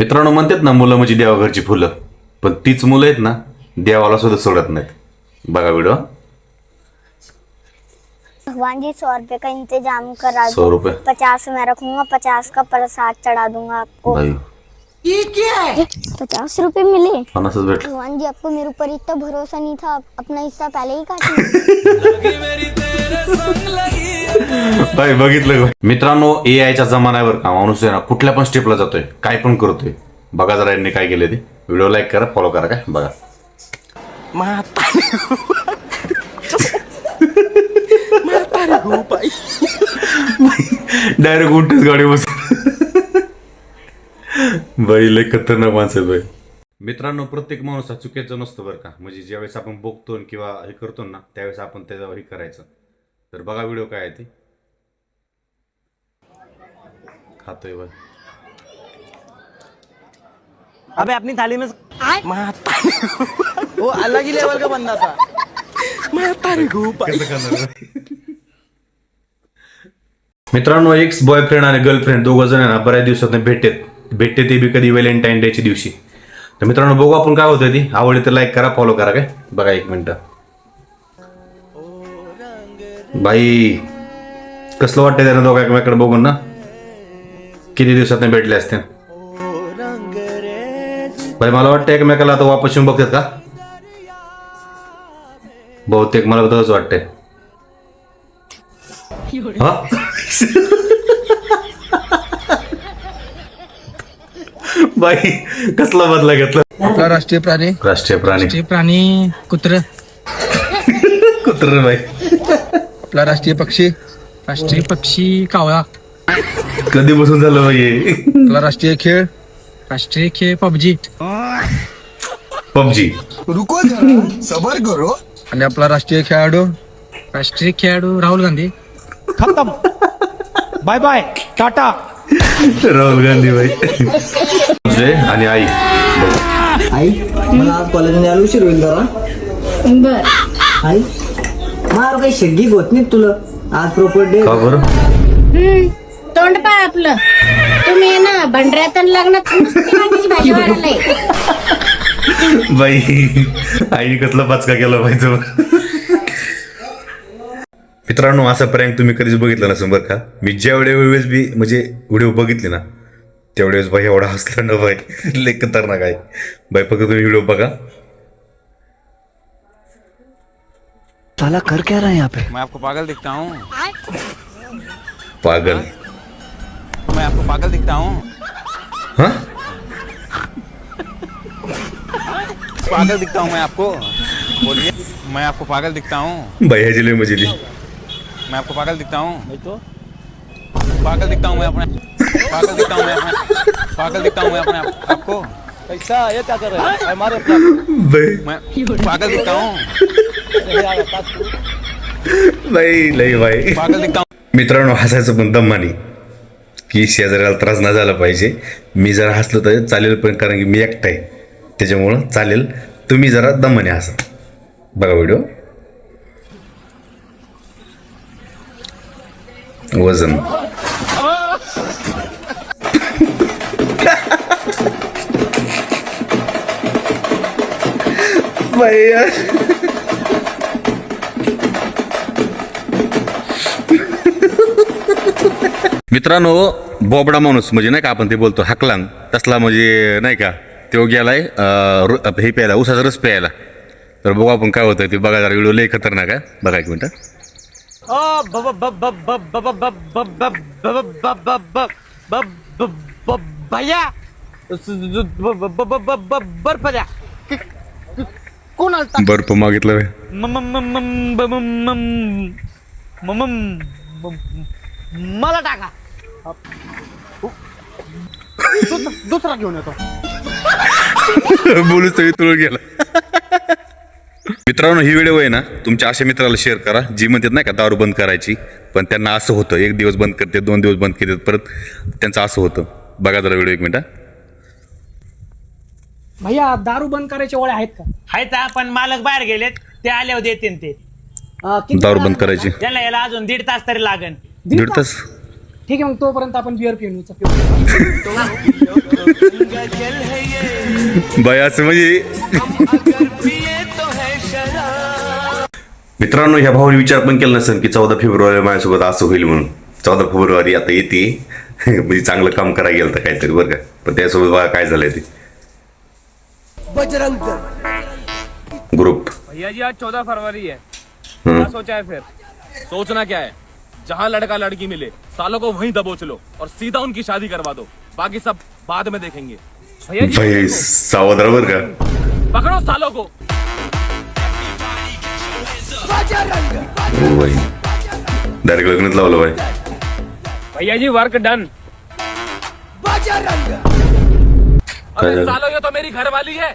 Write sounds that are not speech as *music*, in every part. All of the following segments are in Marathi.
मित्रांनो म्हणतात ना मुलं म्हणजे देवाघरची फुलं. पण तीच मुलं आहेत ना देवाला सुद्धा सोडत नाहीत. बघा व्हिडिओ भगवान जी सौ रुपए का इंतजाम करा सौ रुपए पचास मैं रखूंगा पचास का प्रसाद चढ़ा दूंगा आपको। पचास रुपए मिले? भगवान जी आपको मेरे ऊपर इतना भरोसा नहीं था अपना हिस्सा पहले ही काट *laughs* भाई बघितलं का? मित्रांनो ए आयच्या जमान्यावर का माणूस आहे ना कुठल्या पण स्टेपला जातोय काय पण करतोय बघा जरा यांनी काय केले ते. व्हिडिओ लाईक करा फॉलो करा काय? बघा. *laughs* डायरेक्ट उलटीच गाडी बस बाई लय खतरनाक माणसं आहे बाई. मित्रांनो प्रत्येक माणूस हा चुकीचा नसतो बरं का. म्हणजे ज्यावेळेस आपण बघतो न किंवा हे करतो ना त्यावेळेस आपण त्याच्यावर हे करायचं. तर बघा व्हिडिओ काय आहे ते. खातोय बघ. अबे अपनी थाली में माता वो अलग ही लेवल का बंदा था मित्रांनो एक्स बॉयफ्रेंड आणि गर्लफ्रेंड दोघं जण आहे ना बऱ्याच दिवसात भेटतात भेटते ते बी कधी व्हॅलेंटाईन डेच्या दिवशी. तर मित्रांनो बघू आपण काय होतं ती. आवडली तर लाईक करा फॉलो करा काय? बघा एक मिनिट. बाई कसलं वाटतंय त्यांना दोघा एकमेकडे बघून ना? किती दिवसात भेटले असते. बाई मला वाटतं एकमेकाला आता वापस येऊन बघतात का? बहुतेक मला तसंच वाटतंय. बाई कसला बदला घेतला? आपला राष्ट्रीय प्राणी. राष्ट्रीय प्राणी. राष्ट्रीय प्राणी कुत्र. कुत्र बाई. आपला राष्ट्रीय पक्षी? राष्ट्रीय पक्षी कावळा. कधी बसून झालं बाई आपला राष्ट्रीय खेळ? राष्ट्रीय खेळ पबजी. पबजी. रुको जरा सबर करो. आणि आपला राष्ट्रीय खेळाडू? राष्ट्रीय खेळाडू राहुल गांधी. खत्म. Bye bye tata Rahul Gandhi बाई तुझे आणि आई. आई मला आज कॉलेजमध्ये आलो उशीर होईल जरा. बर. आई. मार काही शेगी होत नाही तुला. आज प्रॉपर डे का बरं? तोंड पाय आपलं. तुम्ही आहे ना भंडऱ्यात आणि लग्नात नुसती वांग्याची भाजी वाढलंय बाई आईने कसला पाचका केला पाहिजे मित्रांनो असा प्रँक तुम्ही कधीच बघितला नसेल बरं का? मी ज्या वेळेस बी म्हणजे व्हिडिओ बघितले ना त्यावेळेस बाई एवढा हसला ना बाई. लय खतरनाक आहे. बाई फक्त तुम्ही व्हिडिओ बघा. साला कर क्या रहा है यहाँ पे? मैं आपको पागल दिखता हूँ। पागल। मैं आपको पागल दिखता हूँ। हा? पागल दिखता हूँ मैं आपको। बोलिए मैं आपको पागल दिखता हूँ। बाई ह्याची लय मजा ली। मैं आपको पागल दिखता हूँ। तो। पागल दिखता हूँ मैं अपने पागल दिखता हूँ मैं अपने पागल दिखता हूँ मैं अपने आप- आपको। कैसा ये क्या कर रहे हैं? हमारे मैं पागल दिखता हूँ। बाई लई बाई. पागल दिखता हूँ मित्रांनो हसायचं पण दमानी की शेजाऱ्याला त्रास नाही झाला पाहिजे. मी जरा हसलो तर चालेल पण कारण की मी एकटा आहे. त्याच्यामुळं चालेल. तुम्ही जरा दमाने हसा. बघा व्हिडिओ वजन. *laughs* बाई मित्रांनो बोबडा माणूस म्हणजे नाही का आपण ते बोलतो हकलांग तसला म्हणजे नाही का तो गेलाय हे प्यायला उसाचा रस प्यायला तर बघू आपण काय होतं ते बघा जरा व्हिडिओ लई खतरनाक आहे बघा एक मिनटं भैया बर्फ द्या कोण बर्फ मागितलं मला टाका. दुस- दुसरा घेऊन येतो. बोलूच तरी तुळ गेला. मित्रांनो ही व्हिडिओ आहे ना तुमच्या अशा मित्राला शेअर करा जी म्हणतात नाही का दारू बंद करायची. पण त्यांना असं होतं एक दिवस बंद करते दोन दिवस बंद करतात परत त्यांचं असं होतं. बघा जरा व्हिडिओ एक मिनिट हा. भैया दारू बंद करायचे ओळे आहेत का? आहेत हा, पण मालक बाहेर गेलेत ते आल्यावर देतील ते. दारू बंद करायची. त्याला याला अजून दीड तास तरी लागेल. दीड तास. ठीक आहे मग तोपर्यंत आपण बिअर पिऊन. बाई असं म्हणजे मित्रांनो ह्या भावाने विचार पण केला नसेल की चौदा फेब्रुवारी माझ्यासोबत असं होईल म्हणून. चौदा फेब्रुवारी आता येते. म्हणजे चांगलं काम करायला गेलं तर काहीतरी बरं का? पण त्यासोबत बघा काय झालंय ते. ग्रुप भैया जी आज चौदह फरवरी है. क्या सोचा है फिर? सोचना क्या है? जहाँ लड़का लड़की मिले सालों को वहीं दबोच लो और सीधा उनकी शादी करवा दो। बाकी सब बाद में देखेंगे। भैया भाई पकड़ो। सालों को। डायरेक्ट लावलं बाई भैया जी वर्क डन अरे? सालों ये तो मेरी घरवाली है।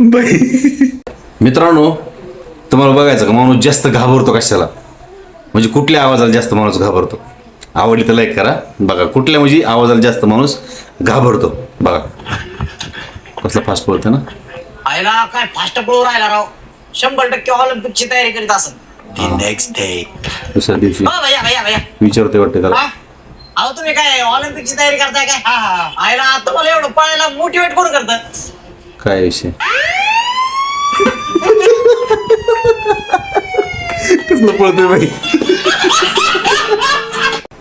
बाई. मित्रांनो तुम्हाला बघायचं का? माणूस जास्त घाबरतो कशाला? म्हणजे कुठल्या आवाजाला जास्त माणूस घाबरतो? आवडली तर लाईक करा. बघा कुठल्या म्हणजे आवाजाला जास्त माणूस घाबरतो? बघा. कसला फास्ट बोलतो ना? आयला काय फास्ट पळू राहिला राव? शंभर टक्के ऑलिम्पिकची तयारी करीत असत नेक्स्ट डे दुसऱ्या दिवशी. हो विचारते वाटते त्याला? अहो तुम्ही काय ऑलिम्पिकची तयारी करताय काय? हा हा आयला आता मला एवढं पळायला मोटिवेट कोण करत? काय विषय? कसलं पळतोय बाई?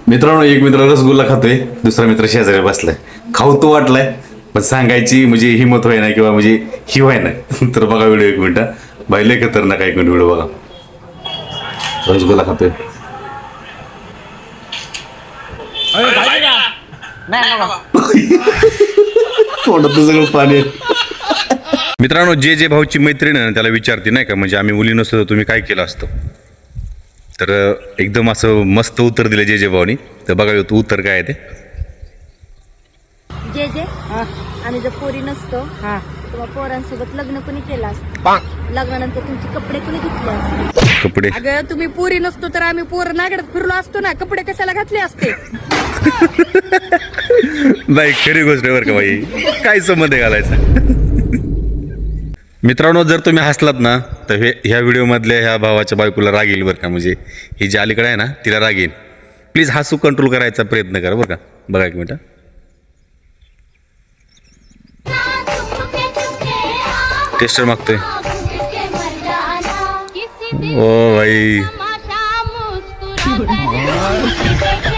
मित्रांनो एक मित्र रसगुल्ला खातोय दुसरा मित्र शेजारी बसलाय. खाऊ तो वाटलाय पण सांगायची म्हणजे हिंमत होय ना किंवा म्हणजे ही होय ना तर बघा व्हिडिओ एक मिनिट. बाई लय खतरनाक एक मिनिट व्हिडिओ बघा. रसगुल्ला खातोय. तोंडात सगळं पाणी मित्रांनो जे जे भाऊची मैत्रीण आहे ना त्याला विचारते नाही का? म्हणजे आम्ही मुली नसतो तर तुम्ही काय केलं असतं? तर अं, एकदम असं मस्त उत्तर दिलं जे जे भाऊनी. तर बघा तू उत्तर काय आहे ते. जे जे? आम्ही जर पोरी नसतो तेव्हा पोरांसोबत लग्न कोणी केलं असतं? लग्नानंतर तुमचे कपडे कोणी घेतले असते? कपडे. अगं तुम्ही पोरी नसतो तर आम्ही पोर नागडत फिरलो असतो ना. कपडे कशाला घातले असते? नाही खरी गोष्ट बरं का बाई. काय संबंध घालायचा? मित्रांनो जर तुम्ही हसलात ना तर हे ह्या व्हिडिओमधल्या ह्या भावाच्या बायकोला राग येईल बरं का? म्हणजे ही जी अलीकडे आहे ना तिला राग येईल. प्लीज हसू कंट्रोल करायचा प्रयत्न करा बरं का? बघा एक मिनिट. टेस्टर मागतोय. ओ भाई *laughs* *laughs* *laughs*